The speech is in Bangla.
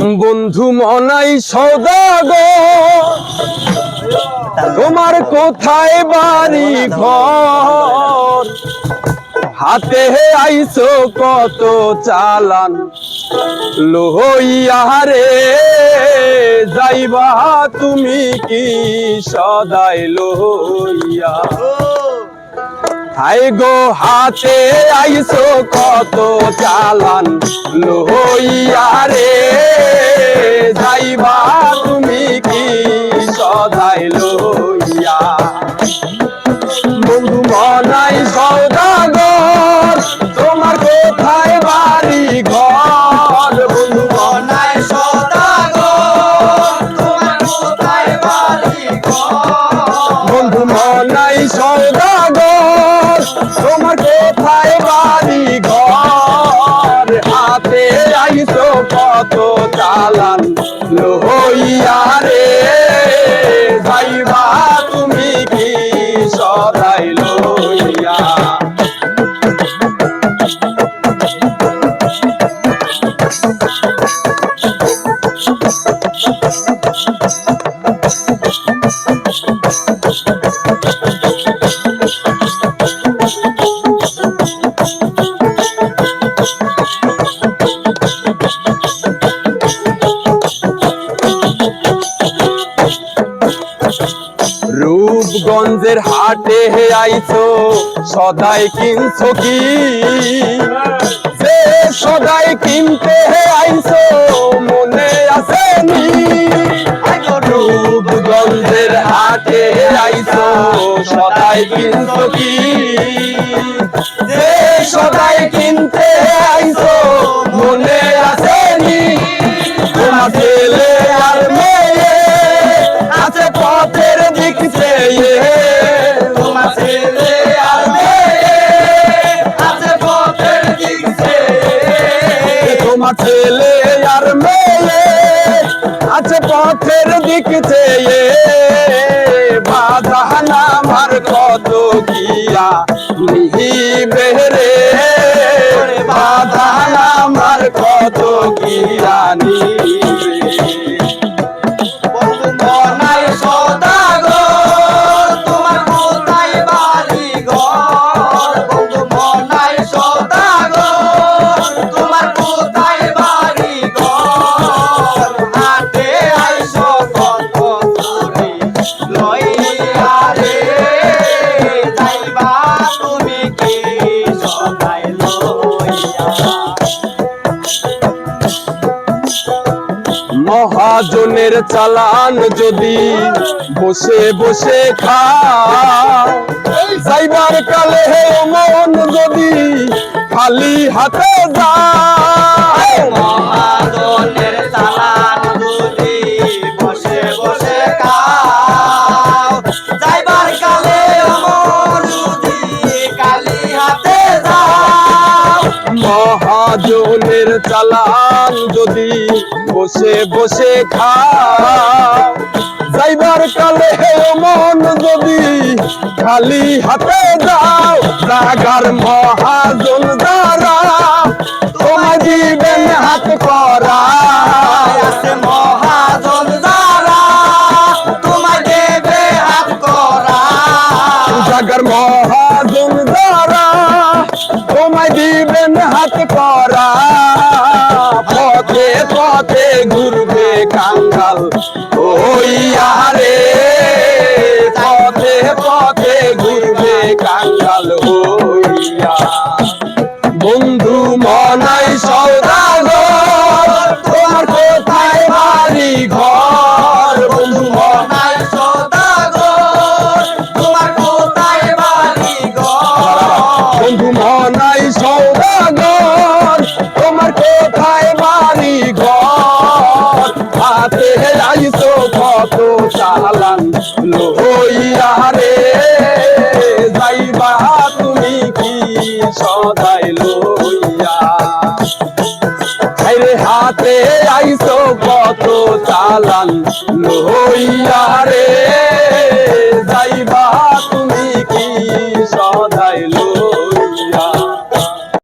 বন্ধু মনাই সদাগো তোমার কোথায় বাড়ি ঘর? হাতে আইসো কত চালান। লোহইয়ারে যাইবা তুমি কি সদাই লোহইয়া? হাই গো হাতে আইসো কত চালান লোহইয়ারে যাইবা লইয়া রে যাইবা তুমি কি সদাই লইয়া? রূপগঞ্জের হাটে হে আইছো, সদাই কিনছো কি? সদাই কিনতে হে আইছো, মনে আসেনি রূপগঞ্জের হাটে আইছো, সদাই কিনছো কি? সদাই কিনতে আইছো ছেলে আর মেয়ে আছে পথের দিক চেয়ে। বাধা নামার কত গিয়া মিহি মহাজনের চালান যদি বসে বসে খাইবার কালে হে মন যদি খালি হাতে যায় মহাজনের চালান যদি বসে বসে খা। যাইবার কালে মন যদি খালি হাতে যাও জাগার মহাজন দ্বারা তোমায় দিবেন হাত করা। মহাজন যারা তোমায় দেবে হাত করা। জাগার মহাজন দ্বারা তোমায় দিবেন হাত করা। পথে পথে ঘুরবে কাঙ্গাল ওই আরে পথে পথে ঘুরবে কাঙ্গাল হইয়া বন্ধু মনাই সৌদাগর আইসো কত চালান লইয়া রে যাইবা তুমি কি সদাই লইয়া আরে হাতে আইসো কত চালান লইয়া রে, যাইবা তুমি